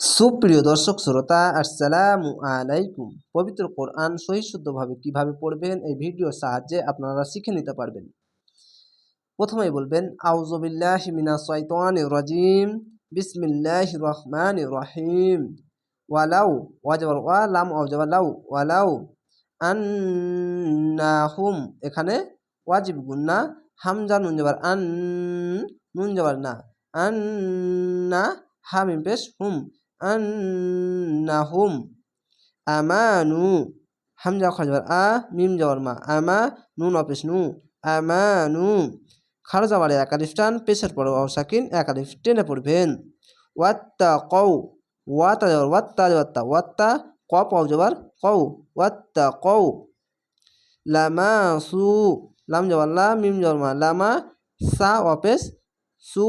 সুপ্রিয় দর্শক শ্রোতা, আসসালামু আলাইকুম। পবিত্র কোরআন সহি শুদ্ধভাবে কীভাবে পড়বেন, এই ভিডিওর সাহায্যে আপনারা শিখে নিতে পারবেন। প্রথমেই বলবেন আউজবিল্লাহ মিনা সৈতান রাজিম বিসমিল্লাহ রহমান রহিম। ওয়ালাউ ওয়াজবর ওয়া লাম ওয়াজবা লাউ ওয়ালাউ আন্নাহুম। এখানে ওয়াজিব গুন্না হামজা নুন যাবার আন, নুন যাবার না, আন্না হামিম পেশ হুম। আন্নাহুম আমানু। হামজা খাজবার আ, মিম যাওয়ার মা। আমা, নুন অপেশ নু। আমানু। যাওয়ার একালিফ টান, পেশের পরে সাকিন, একালিফ টেনে পড়বেন। ওয়াত্তা কৌ ওয়াতা যাওয়ার ওয়াত্তা ওয়াত্তা ওয়াত্তা ক পাও যাবার কৌ ওয়াত্তা কৌ লামা সু, লাম যাওয়ার লা, মিম যাওয়ার মা। লামা সা অপেশ সু।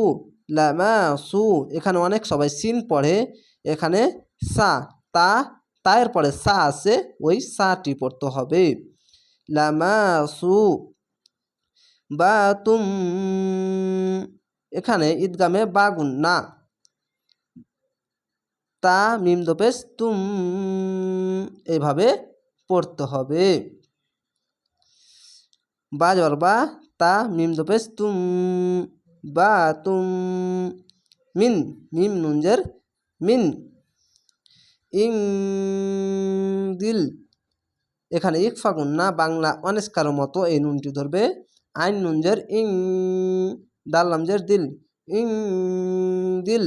লামা সু, এখানে অনেক সবাই সিন পড়ে, এখানে সা, তা তায়ের পরে সা আছে, ওই সাটি পড়তে হবে। লামাসু বা তুম, এখানে ঈদগামে বাগুন, না। তা, মিম দোপেশ, তুম, এভাবে পড়তে হবে। বা জর বা তা, মিম দোপেশ, তুম বা তুম মিন, মিম নুনজের মিন। ইং দিল। এখানে ইকফা না, বাংলা অনেস্কার মতো এই নুনটি ধরবে। আইন নুনজের ইং দাল্লামজের দিল। ইং দিল।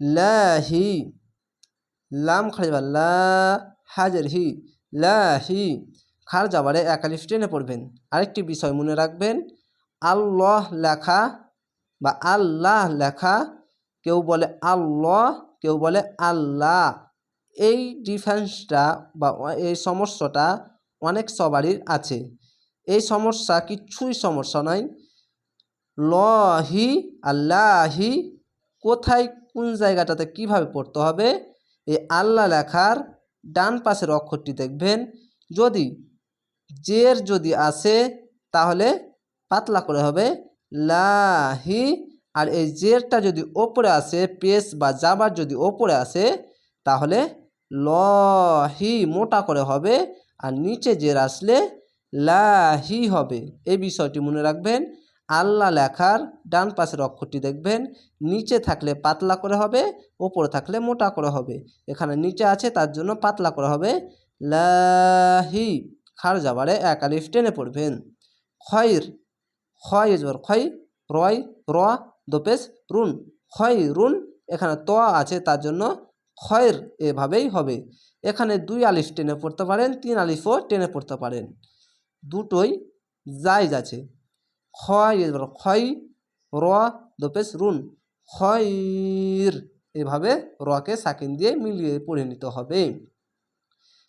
লাহি। লাম খাড়িবা লা, হাজের হি। লাহি। খার যাবারে একালিফ টেনে পড়বেন। আরেকটি বিষয় মনে রাখবেন আল্লাহ লেখা বা আল্লাহ লেখা, কেউ বলে আল্লাহ, কেউ বলে আল্লাহ। এই ডিফারেন্সটা বা এই সমস্যাটা অনেক সবারই আছে। এই সমস্যা কিছুই সমস্যা নয়। লহি, আল্লাহি, কোথায় কোন জায়গাটাতে কীভাবে পড়তে হবে? এই আল্লাহ লেখার ডান পাশের অক্ষরটি দেখবেন। যদি জের যদি আসে, তাহলে পাতলা করে হবে। লাহি আর এই জেরটা যদি ওপরে আসে, পেস বা জাবার যদি ওপরে আসে, তাহলে লহি মোটা করে হবে। আর নিচে জের আসলে লাহি হবে। এই বিষয়টি মনে রাখবেন। আল্লাহ লেখার ডান পাশের অক্ষরটি দেখবেন। নিচে থাকলে পাতলা করে হবে, ওপরে থাকলে মোটা করে হবে। এখানে নিচে আছে, তার জন্য পাতলা করে হবে। লাহি খার যাবারে এক আলিফ টেনে পড়বেন। খয়ের খয় খয়, রয়, র দোপেশ রুন। খয়, রুন, এখানে ত আছে, তার জন্য খয়ের এভাবেই হবে। এখানে দুই আলিফ টেনে পড়তে পারেন, তিন আলিফও টেনে পড়তে পারেন। দুটোই জায়জ আছে। খয় খয়, র দোপেশ রুন। খয়ের এভাবে রকে সাকিন দিয়ে মিলিয়ে পড়ে নিতে হবে।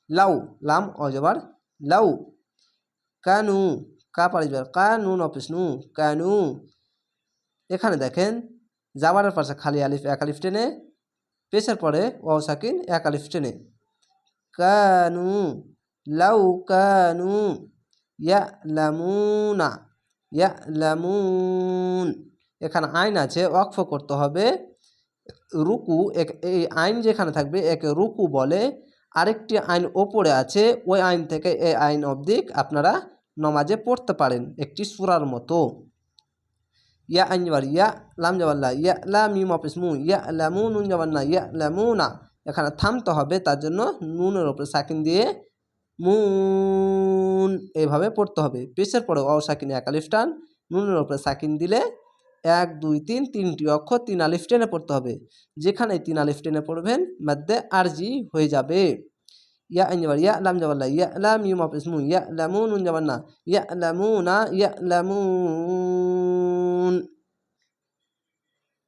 লাউ, লাম, অজবার, লাউ। কানু কা পারিবার কানু নপিস নু। কানু এখানে দেখেন জাবারের পাশে খালি আলিফ, এক আলিফ টেনে পেশের পরে ও সাকিন, এক আলিফ টেনে। কানু লাউ কানু ইয়া লামুনা ইয়া লামুন এখানে আইন আছে অক্ষ করতে হবে। রুকু, এক, এই আইন যেখানে থাকবে, একে রুকু বলে। আরেকটি আইন ওপরে আছে, ওই আইন থেকে এই আইন অবধিক আপনারা নমাজে পড়তে পারেন একটি সুরার মতো। ইয়া আইন ইয়া লাম যাবাল্লা ইয়া লা মিম অফিস মু ইয়া লামু নুন যাবার না ইয়া লামু না। এখানে থামতে হবে, তার জন্য নুনের ওপরে সাকিন দিয়ে মুন এভাবে পড়তে হবে। পেশের পরে অ সাকিনে এক টান, নুনের ওপরে সাকিন দিলে এক, দুই, তিন, তিনটি অক্ষর তিন আলিফ টেনে পড়তে হবে। যেখানে তিন আলিফ টেনে পড়বেন মধ্যে আরজি হয়ে যাবে। ইয়া আইন যাবার ইয়া লাম যাবার ইয়া লাম ইউম অফ ইসমু ইয়া